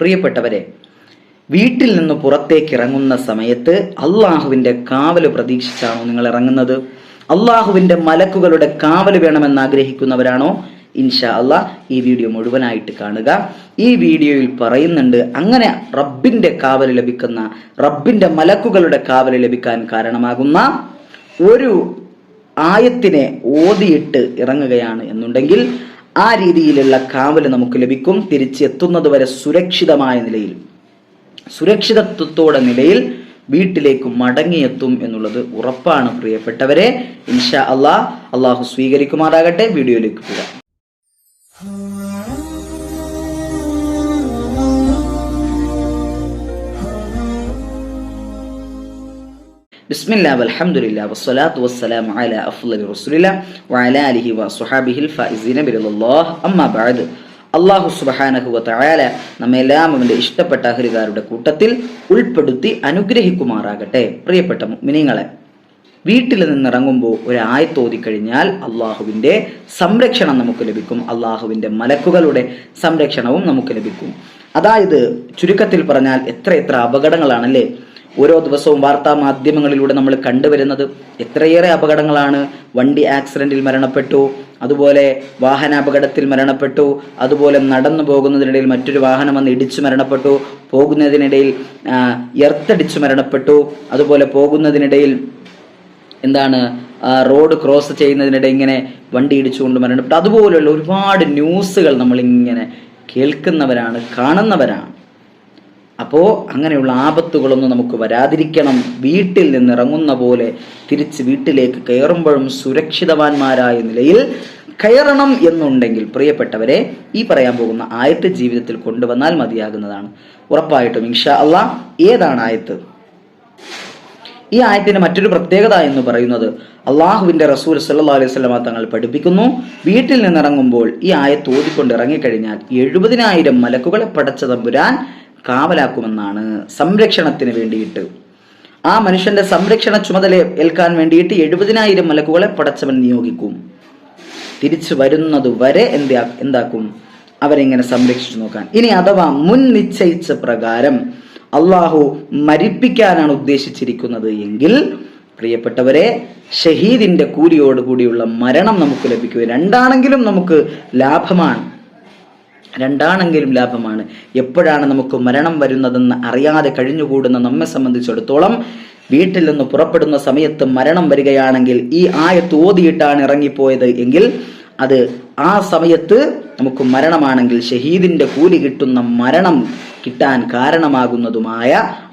പ്രിയപ്പെട്ടവരെ വീട്ടിൽ നിന്ന് പുറത്തേക്ക് ഇറങ്ങുന്ന സമയത്ത് അള്ളാഹുവിന്റെ കാവൽ പ്രതീക്ഷിച്ചാണോ നിങ്ങൾ ഇറങ്ങുന്നത് അള്ളാഹുവിന്റെ മലക്കുകളുടെ കാവൽ വേണമെന്ന് ആഗ്രഹിക്കുന്നവരാണോ? ഇൻഷാ അള്ളാ ഈ വീഡിയോ മുഴുവനായിട്ട് കാണുക. ഈ വീഡിയോയിൽ പറയുന്നുണ്ട് അങ്ങനെ റബ്ബിന്റെ കാവൽ ലഭിക്കുന്ന റബ്ബിന്റെ മലക്കുകളുടെ കാവൽ ലഭിക്കാൻ കാരണമാകുന്ന ഒരു ആയത്തിനെ ഓതിയിട്ട് ഇറങ്ങുകയാണ് എന്നുണ്ടെങ്കിൽ ആ രീതിയിലുള്ള കാവൽ നമുക്ക് ലഭിക്കും. തിരിച്ചെത്തുന്നത് വരെ സുരക്ഷിതമായ നിലയിൽ. സുരക്ഷിതത്വത്തോടെ നിലയിൽ വീട്ടിലേക്ക് മടങ്ങിയെത്തും എന്നുള്ളത് ഉറപ്പാണ് പ്രിയപ്പെട്ടവരെ. ഇൻഷാ അള്ളാഹ് അള്ളാഹു സ്വീകരിക്കുമാറാകട്ടെ. വീഡിയോയിലേക്ക് പോകാം. ബിസ്മില്ലാ വൽഹംദുലില്ലാ വസ്സലാത്തു വസ്സലാമു അലാ അഫ്ളലി റസൂലില്ലാ വഅലാ അലിഹി വസ്വഹാബിഹിൽ ഫായിസീന ബിറല്ലാഹ് അമ്മാ ബഅദ്. അള്ളാഹു സുബ്ഹാനഹു വതആല നമ്മെല്ലാം അവന്റെ ഇഷ്ടപ്പെട്ട അഹരുകാരുടെ കൂട്ടത്തിൽ ഉൾപ്പെടുത്തി അനുഗ്രഹിക്കുമാറാകട്ടെ. പ്രിയപ്പെട്ട മുഅ്മിനീങ്ങളെ വീട്ടിൽ നിന്നിറങ്ങുമ്പോൾ ഒരു ആയത്തോതി കഴിഞ്ഞാൽ അള്ളാഹുവിന്റെ സംരക്ഷണം നമുക്ക് ലഭിക്കും. അള്ളാഹുവിന്റെ മലക്കുകളുടെ സംരക്ഷണവും നമുക്ക് ലഭിക്കും. അതായത് ചുരുക്കത്തിൽ പറഞ്ഞാൽ എത്ര എത്ര അപകടങ്ങളാണല്ലേ? ഓരോ ദിവസവും വാർത്താ മാധ്യമങ്ങളിലൂടെ നമ്മൾ കണ്ടുവരുന്നത് എത്രയേറെ അപകടങ്ങളാണ്. വണ്ടി ആക്സിഡന്റിൽ മരണപ്പെട്ടു അതുപോലെ വാഹനാപകടത്തിൽ മരണപ്പെട്ടു അതുപോലെ നടന്നു പോകുന്നതിനിടയിൽ മറ്റൊരു വാഹനം വന്ന് ഇടിച്ചു മരണപ്പെട്ടു പോകുന്നതിനിടയിൽ എർത്തടിച്ചു മരണപ്പെട്ടു അതുപോലെ പോകുന്നതിനിടയിൽ എന്താണ് റോഡ് ക്രോസ് ചെയ്യുന്നതിനിടെ ഇങ്ങനെ വണ്ടി ഇടിച്ചുകൊണ്ട് മരണപ്പെട്ടു. അതുപോലെയുള്ള ഒരുപാട് ന്യൂസുകൾ നമ്മളിങ്ങനെ കേൾക്കുന്നവരാണ് കാണുന്നവരാണ്. അപ്പോ അങ്ങനെയുള്ള ആപത്തുകളൊന്നും നമുക്ക് വരാതിരിക്കണം. വീട്ടിൽ നിന്ന് ഇറങ്ങുന്ന പോലെ തിരിച്ച് വീട്ടിലേക്ക് കയറുമ്പോഴും സുരക്ഷിതവാന്മാരായ നിലയിൽ കയറണം എന്നുണ്ടെങ്കിൽ പ്രിയപ്പെട്ടവരെ ഈ പറയാൻ പോകുന്ന ആയത്ത് ജീവിതത്തിൽ കൊണ്ടുവന്നാൽ മതിയാകുന്നതാണ്. ഉറപ്പായിട്ടും ഇൻഷാ അല്ല ഏതാണ് ആയത്ത്? ഈ ആയത്തിന്റെ മറ്റൊരു പ്രത്യേകത എന്ന് പറയുന്നത് അള്ളാഹുവിന്റെ റസൂൽ സല്ലാ അലൈഹി സ്വലമ തങ്ങൾ പഠിപ്പിക്കുന്നു വീട്ടിൽ നിന്നിറങ്ങുമ്പോൾ ഈ ആയത്ത് ഓതിക്കൊണ്ട് ഇറങ്ങിക്കഴിഞ്ഞാൽ എഴുപതിനായിരം മലക്കുകളെ പടച്ച തമ്പുരാൻ കാവലാക്കുമെന്നാണ് സംരക്ഷണത്തിന് വേണ്ടിയിട്ട്. ആ മനുഷ്യന്റെ സംരക്ഷണ ചുമതല ഏൽക്കാൻ വേണ്ടിയിട്ട് എഴുപതിനായിരം മലക്കുകളെ പടച്ചവൻ നിയോഗിക്കും. തിരിച്ചു വരുന്നത് വരെ എന്താ എന്താക്കും? അവരെങ്ങനെ സംരക്ഷിച്ചു നോക്കാൻ. ഇനി അഥവാ മുൻ നിശ്ചയിച്ച പ്രകാരം അള്ളാഹു മരിപ്പിക്കാനാണ് ഉദ്ദേശിച്ചിരിക്കുന്നത് എങ്കിൽ പ്രിയപ്പെട്ടവരെ ഷഹീദിന്റെ കൂലിയോടുകൂടിയുള്ള മരണം നമുക്ക് ലഭിക്കുക രണ്ടാണെങ്കിലും നമുക്ക് ലാഭമാണ്. രണ്ടാണെങ്കിലും ലാഭമാണ്. എപ്പോഴാണ് നമുക്ക് മരണം വരുന്നതെന്ന് അറിയാതെ കഴിഞ്ഞുകൂടുന്ന നമ്മെ സംബന്ധിച്ചിടത്തോളം വീട്ടിൽ നിന്ന് പുറപ്പെടുന്ന സമയത്ത് മരണം വരികയാണെങ്കിൽ ഈ ആയത്ത് ഓതിയിട്ടാണ് ഇറങ്ങിപ്പോയത് എങ്കിൽ അത് ആ സമയത്ത് നമുക്ക് മരണമാണെങ്കിൽ ഷഹീദിന്റെ കൂലി കിട്ടുന്ന മരണം കിട്ടാൻ കാരണമാകുന്നതുമായ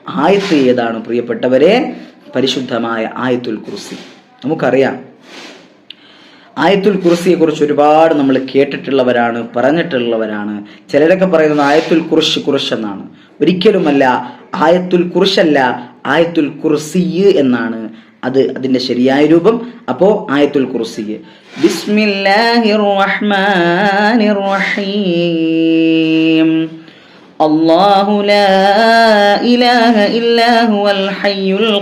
ആയത്ത് ഏതാണ് പ്രിയപ്പെട്ടവരെ? പരിശുദ്ധമായ ആയത്തുൽ കുർസി. നമുക്കറിയാം ആയത്തുൽ കുറിസിയെക്കുറിച്ച് ഒരുപാട് നമ്മൾ കേട്ടിട്ടുള്ളവരാണ് പറഞ്ഞിട്ടുള്ളവരാണ്. ചിലരൊക്കെ പറയുന്നത് ആയത്തുൽ കുറിശ് കുറിശ് എന്നാണ്. ഒരിക്കലുമല്ല ആയത്തുൽ കുറിശല്ല ആയത്തുൽ കുർസി എന്നാണ്. അത് അതിന്റെ ശരിയായ രൂപം. അപ്പോൾ ആയത്തുൽ കുർസി അള്ളാഹു ലാ ഇലാഹ ഹയ്യുൽ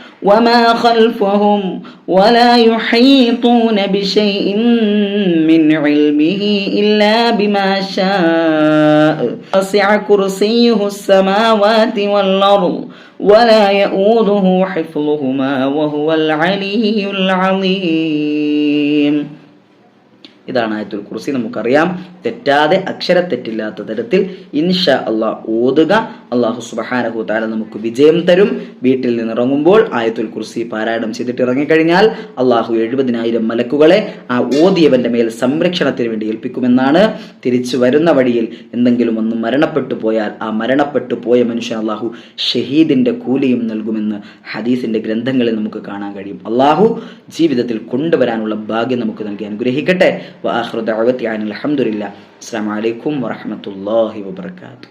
وما خلفهم ولا يحيطون بشيء من علمه إلا بما شاء وسع كرسيه السماوات والأرض ولا يؤوده حفظهما وهو العلي العظيم ഇതാണ് ആയത്തുൽ കുർസി നമുക്കറിയാം തെറ്റാതെ അക്ഷരത്തെറ്റില്ലാത്ത തരത്തിൽ ഇൻഷ അള്ളാഹ് ഓതുക അള്ളാഹു സുബഹാനഹു താല നമുക്ക് വിജയം തരും. വീട്ടിൽ നിന്ന് ഇറങ്ങുമ്പോൾ ആയത്തുൽ കുർസി പാരായണം ചെയ്തിട്ട് ഇറങ്ങിക്കഴിഞ്ഞാൽ അള്ളാഹു എഴുപതിനായിരം മലക്കുകളെ ആ ഓതിയവന്റെ മേൽ സംരക്ഷണത്തിന് വേണ്ടി ഏൽപ്പിക്കുമെന്നാണ്. തിരിച്ചു വരുന്ന വഴിയിൽ എന്തെങ്കിലും ഒന്ന് മരണപ്പെട്ടു പോയാൽ ആ മരണപ്പെട്ടു പോയ മനുഷ്യൻ അള്ളാഹു ഷഹീദിന്റെ കൂലിയും നൽകുമെന്ന് ഹദീസിന്റെ ഗ്രന്ഥങ്ങളിൽ നമുക്ക് കാണാൻ കഴിയും. അള്ളാഹു ജീവിതത്തിൽ കൊണ്ടുവരാനുള്ള ഭാഗ്യം നമുക്ക് നൽകി അനുഗ്രഹിക്കട്ടെ. വാഹൃദ അസ്സാം വലൈക്കും വറഹമത്തല്ലാഹി വബർക്കാത്തു